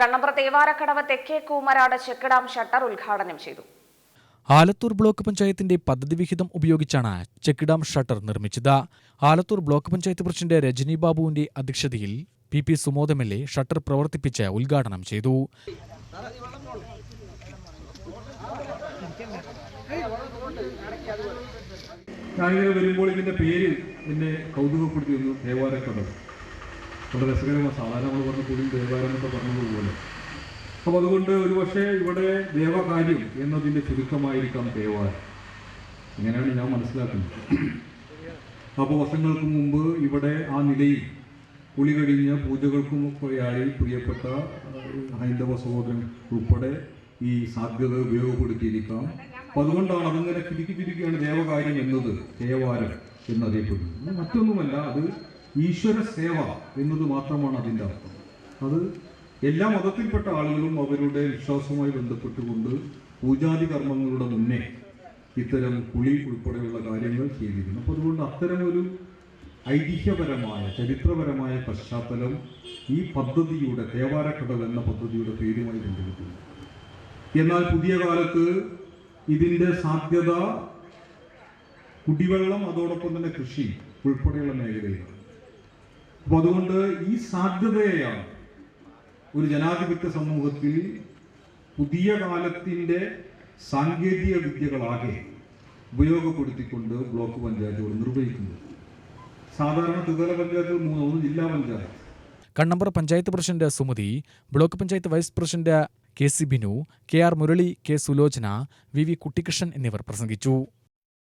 കണ്ണമ്പ്ര തേവാരക്കടവ് തെക്കേ കൂമരാട് ചെക്കിടാം ഷട്ടർ ഉദ്ഘാടനം ചെയ്തു. ആലത്തൂർ ബ്ലോക്ക് പഞ്ചായത്തിന്റെ പദ്ധതി വിഹിതം ഉപയോഗിച്ചാണ് ചെക്കിഡാം ഷട്ടർ നിർമ്മിച്ചത്. ആലത്തൂർ ബ്ലോക്ക് പഞ്ചായത്ത് പ്രസിഡന്റ് രജനി ബാബുവിന്റെ അധ്യക്ഷതയിൽ P P Sumod M L A shutter പ്രവർത്തിപ്പിച്ച് ഉദ്ഘാടനം ചെയ്തു. വരുമ്പോൾ ഇതിന്റെ പേര് എന്നെ കൗതുകപ്പെടുത്തിയിരുന്നു ദേവാലയക്കടവ് വളരെ രസകരമാണ് സാധാരണ നമ്മൾ പറഞ്ഞ പുതിയ ദേവാലയം എന്നൊക്കെ പറഞ്ഞതുപോലെ അപ്പോൾ അതുകൊണ്ട് ഒരുപക്ഷെ ഇവിടെ ദേവകാര്യം എന്നതിന്റെ ചുരുക്കമായിരിക്കാം ദേവാലയം. ഇങ്ങനെയാണ് ഞാൻ മനസ്സിലാക്കുന്നത്. അപ്പോൾ വർഷങ്ങൾക്ക് മുമ്പ് ഇവിടെ ആ നിലയിൽ കുളി കഴിഞ്ഞ പൂജകൾക്കും ഒക്കെയായി പ്രിയപ്പെട്ട ഹൈന്ദവ സഹോദരൻ ഉൾപ്പെടെ ഈ സാധ്യത ഉപയോഗപ്പെടുത്തിയിരിക്കാം. അപ്പോൾ അതുകൊണ്ടാണ് അതിങ്ങനെ ചുരുക്കി ചുരുക്കിയാണ് ദേവകാര്യം എന്നത് ദേവാരം എന്നറിയപ്പെടുന്നത്. മറ്റൊന്നുമല്ല അത് ഈശ്വര സേവ എന്നത് മാത്രമാണ് അതിന്റെ അർത്ഥം. അത് എല്ലാ മതത്തിൽപ്പെട്ട ആളുകളും അവരുടെ വിശ്വാസവുമായി ബന്ധപ്പെട്ടുകൊണ്ട് പൂജാതി കർമ്മങ്ങളുടെ മുന്നേ ഇത്തരം കുളി ഉൾപ്പെടെയുള്ള കാര്യങ്ങൾ ചെയ്തിരുന്നു. അപ്പോൾ അതുകൊണ്ട് അത്തരമൊരു ഐതിഹ്യപരമായ ചരിത്രപരമായ പശ്ചാത്തലം ഈ പദ്ധതിയുടെ തേവാരക്കടവ് എന്ന പദ്ധതിയുടെ പേരുമായി ബന്ധപ്പെട്ടിരുന്നു. എന്നാൽ പുതിയ കാലത്ത് ഇതിന്റെ സാധ്യത കുടിവെള്ളം അതോടൊപ്പം തന്നെ കൃഷി ഉൾപ്പെടെയുള്ള മേഖലയിലാണ്. അപ്പോൾ അതുകൊണ്ട് ഈ സാധ്യതയെയാണ് ഒരു ജനാധിപത്യ സമൂഹത്തിൽ പുതിയ കാലത്തിന്റെ സാങ്കേതിക വിദ്യകളാകെ ഉപയോഗപ്പെടുത്തിക്കൊണ്ട് ബ്ലോക്ക് പഞ്ചായത്തുകൾ നിർവഹിക്കുന്നത്. സാധാരണ ത്രിതല പഞ്ചായത്തുകൾ മൂന്ന് ഒന്ന് ജില്ലാ panchayat. Kannambra panchayat president Sumathi block panchayat vice president K C Binu K R Murali K Sulochana V V Kuttikrishnan എന്നിവർ പ്രസംഗിച്ചു.